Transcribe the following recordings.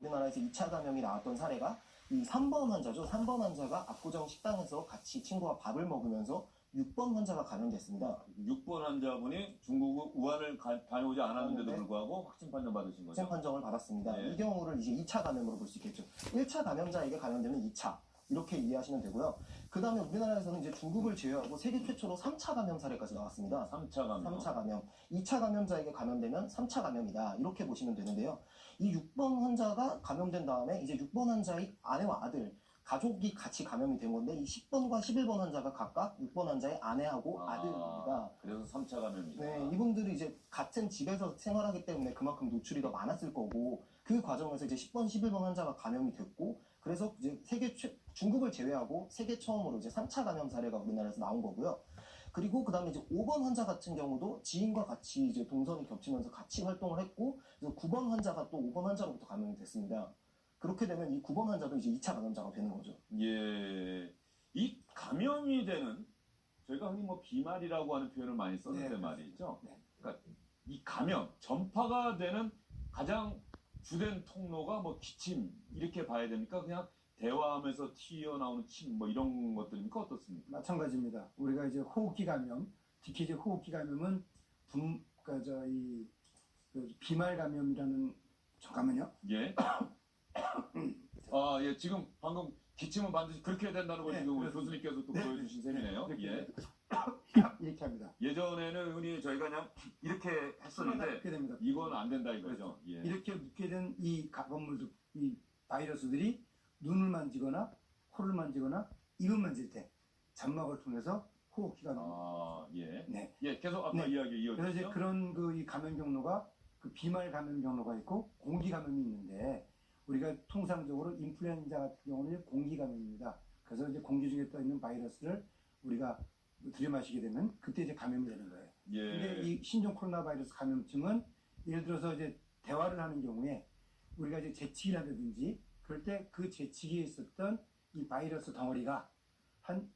우리나라에서 2차 감염이 나왔던 사례가 이 3번 환자죠. 3번 환자가 압구정 식당에서 같이 친구와 밥을 먹으면서 6번 환자가 감염됐습니다. 6번 환자분이 중국 우한을 가- 다녀오지 않았는데도 네. 불구하고 확진 판정 받으신 거죠? 확진 판정을 받았습니다. 네. 이 경우를 이제 2차 감염으로 볼 수 있겠죠. 1차 감염자에게 감염되면 2차 이렇게 이해하시면 되고요. 그 다음에 우리나라에서는 이제 중국을 제외하고 세계 최초로 3차 감염 사례까지 나왔습니다. 3차 감염. 3차 감염. 2차 감염자에게 감염되면 3차 감염이다. 이렇게 보시면 되는데요. 이 6번 환자가 감염된 다음에 이제 6번 환자의 아내와 아들, 가족이 같이 감염이 된 건데 이 10번과 11번 환자가 각각 6번 환자의 아내하고 아, 아들입니다. 그래서 3차 감염이다. 네, 이분들이 이제 같은 집에서 생활하기 때문에 그만큼 노출이 더 많았을 거고 그 과정에서 이제 10번, 11번 환자가 감염이 됐고 그래서 이제 세계 최, 중국을 제외하고 세계 처음으로 이제 3차 감염 사례가 우리나라에서 나온 거고요. 그리고 그 다음에 이제 5번 환자 같은 경우도 지인과 같이 이제 동선이 겹치면서 같이 활동을 했고 그래서 9번 환자가 또 5번 환자로부터 감염이 됐습니다. 그렇게 되면 이 9번 환자도 이제 2차 감염자가 되는 거죠. 예. 이 감염이 되는 저희가 흔히 뭐 비말이라고 하는 표현을 많이 썼는데 네. 말이죠. 네. 그러니까 이 감염 전파가 되는 가장 주된 통로가 뭐 기침 이렇게 봐야 됩니까? 그냥 대화하면서 튀어나오는 침 뭐 이런 것들입니까 어떻습니까? 마찬가지입니다. 우리가 이제 호흡기 감염, 특히 이제 호흡기 감염은 분, 그러니까 저이 그 비말 감염이라는 잠깐만요. 예. 아, 예. 지금 방금 기침은 반드시 그렇게 해야 된다는 걸 네, 지금 우리 그렇습니다. 교수님께서 또 네. 보여주신 셈이네요. 이렇게, 예. 이렇게 합니다. 예전에는 흔히 저희가 그냥 이렇게 했었는데 됩니다. 이건 안 된다 이거죠. 예. 이렇게 묻게 된 이 가건물들, 이 바이러스들이 눈을 만지거나 코를 만지거나 입을 만질 때 점막을 통해서 호흡기가 나옵니다. 아, 예. 네. 예, 계속 아까 네. 이야기 그래서 이제. 그런 그 이 감염 경로가 그 비말 감염 경로가 있고 공기 감염이 있는데 우리가 통상적으로 인플루엔자 같은 경우는 공기 감염입니다. 그래서 이제 공기 중에 떠 있는 바이러스를 우리가 들이마시게 되면 그때 이제 감염이 되는 거예요. 근데 예. 이 신종 코로나 바이러스 감염증은 예를 들어서 이제 대화를 하는 경우에 우리가 이제 재치기를 한다든지 그럴 때 그 재치기에 있었던 이 바이러스 덩어리가 한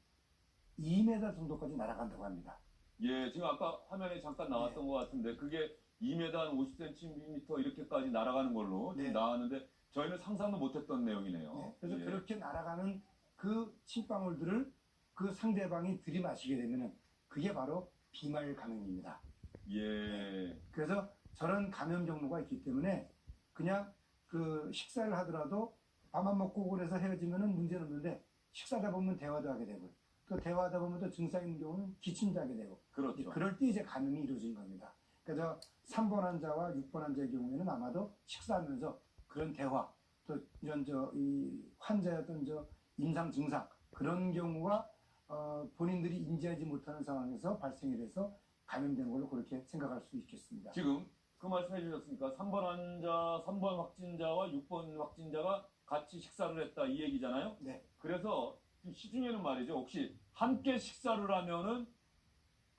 2m 정도까지 날아간다고 합니다. 예, 지금 아까 화면에 잠깐 나왔던 네. 것 같은데 그게 2m 한 50cm 이렇게까지 날아가는 걸로 네. 나왔는데 저희는 상상도 못했던 내용이네요. 네, 그래서 예. 그렇게 날아가는 그 침방울들을 그 상대방이 들이마시게 되면은 그게 바로 비말 감염입니다. 예. 그래서 저런 감염 경로가 있기 때문에 그냥 그 식사를 하더라도 밥만 먹고 그래서 헤어지면은 문제는 없는데 식사하다 보면 대화도 하게 되고 또 대화하다 보면 또 증상 있는 경우는 기침도 하게 되고 그렇죠. 그럴 때 이제 감염이 이루어진 겁니다. 그래서 3번 환자와 6번 환자의 경우에는 아마도 식사하면서 그런 대화 또 이런 저 이 환자의 어떤 저 임상 증상 그런 경우가 어, 본인들이 인지하지 못하는 상황에서 발생이 돼서 감염된 걸로 그렇게 생각할 수 있겠습니다. 지금 그 말씀해 주셨으니까 3번 환자, 3번 확진자와 6번 확진자가 같이 식사를 했다 이 얘기잖아요. 네. 그래서 시중에는 말이죠. 혹시 함께 식사를 하면은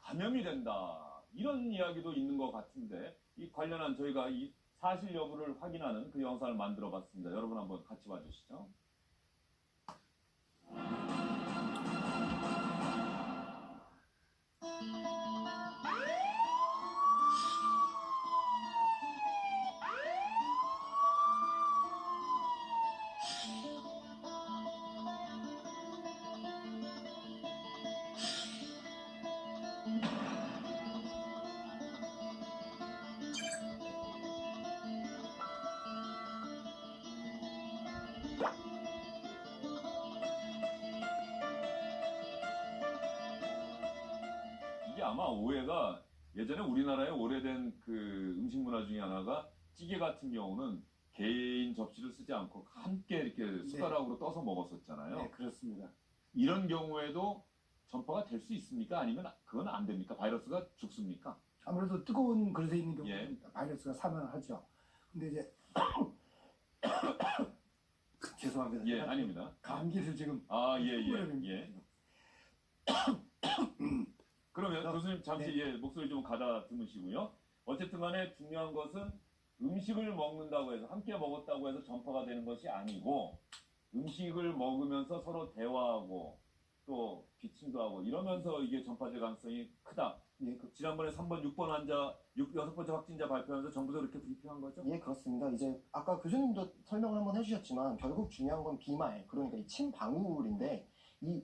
감염이 된다. 이런 이야기도 있는 것 같은데 이 관련한 저희가 이 사실 여부를 확인하는 그 영상을 만들어 봤습니다. 여러분 한번 같이 봐주시죠. 아마 오해가 예전에 우리나라의 오래된 그 음식 문화 중에 하나가 찌개 같은 경우는 개인 접시를 쓰지 않고 함께 이렇게 숟가락으로 떠서 먹었었잖아요. 네, 그렇습니다. 이런 경우에도 전파가 될 수 있습니까? 아니면 그건 안 됩니까? 바이러스가 죽습니까? 아무래도 뜨거운 그릇에 있는 경우는 예. 바이러스가 사망하죠. 근데 이제 죄송합니다. 예, 아닙니다. 감기를 지금 아, 예, 예, 예. 그러면 저- 교수님 잠시 네. 예, 목소리 좀 가다 드무시고요. 어쨌든 간에 중요한 것은 음식을 먹는다고 해서 함께 먹었다고 해서 전파가 되는 것이 아니고 음식을 먹으면서 서로 대화하고 또 기침도 하고 이러면서 이게 전파될 가능성이 크다. 예, 그, 지난번에 3번, 6번 환자, 6, 여섯 번째 확진자 발표하면서 정부도 그렇게 브리핑한 거죠? 예, 그렇습니다. 이제 아까 교수님도 설명을 한번 해주셨지만 결국 중요한 건 비말, 그러니까 이 침방울인데 이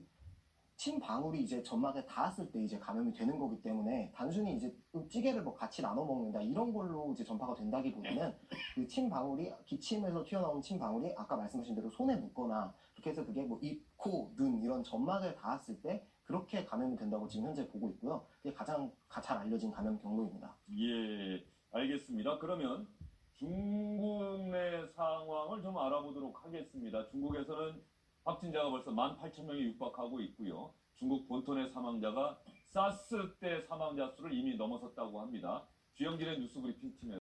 침방울이 이제 점막에 닿았을 때 이제 감염이 되는 거기 때문에 단순히 이제 찌개를 뭐 같이 나눠 먹는다 이런 걸로 이제 전파가 된다기보다는 그 침방울이 기침에서 튀어나온 침방울이 아까 말씀하신 대로 손에 묻거나 그렇게 해서 그게 뭐 입, 코, 눈 이런 점막에 닿았을 때 그렇게 감염이 된다고 지금 현재 보고 있고요. 그게 가장 가- 잘 알려진 감염 경로입니다. 예, 알겠습니다. 그러면 중국 내 상황을 좀 알아보도록 하겠습니다. 중국에서는 확진자가 벌써 18,000명이 육박하고 있고요. 중국 본토 내 사망자가 사스 때 사망자 수를 이미 넘어섰다고 합니다. 주영진의 뉴스 브리핑 팀에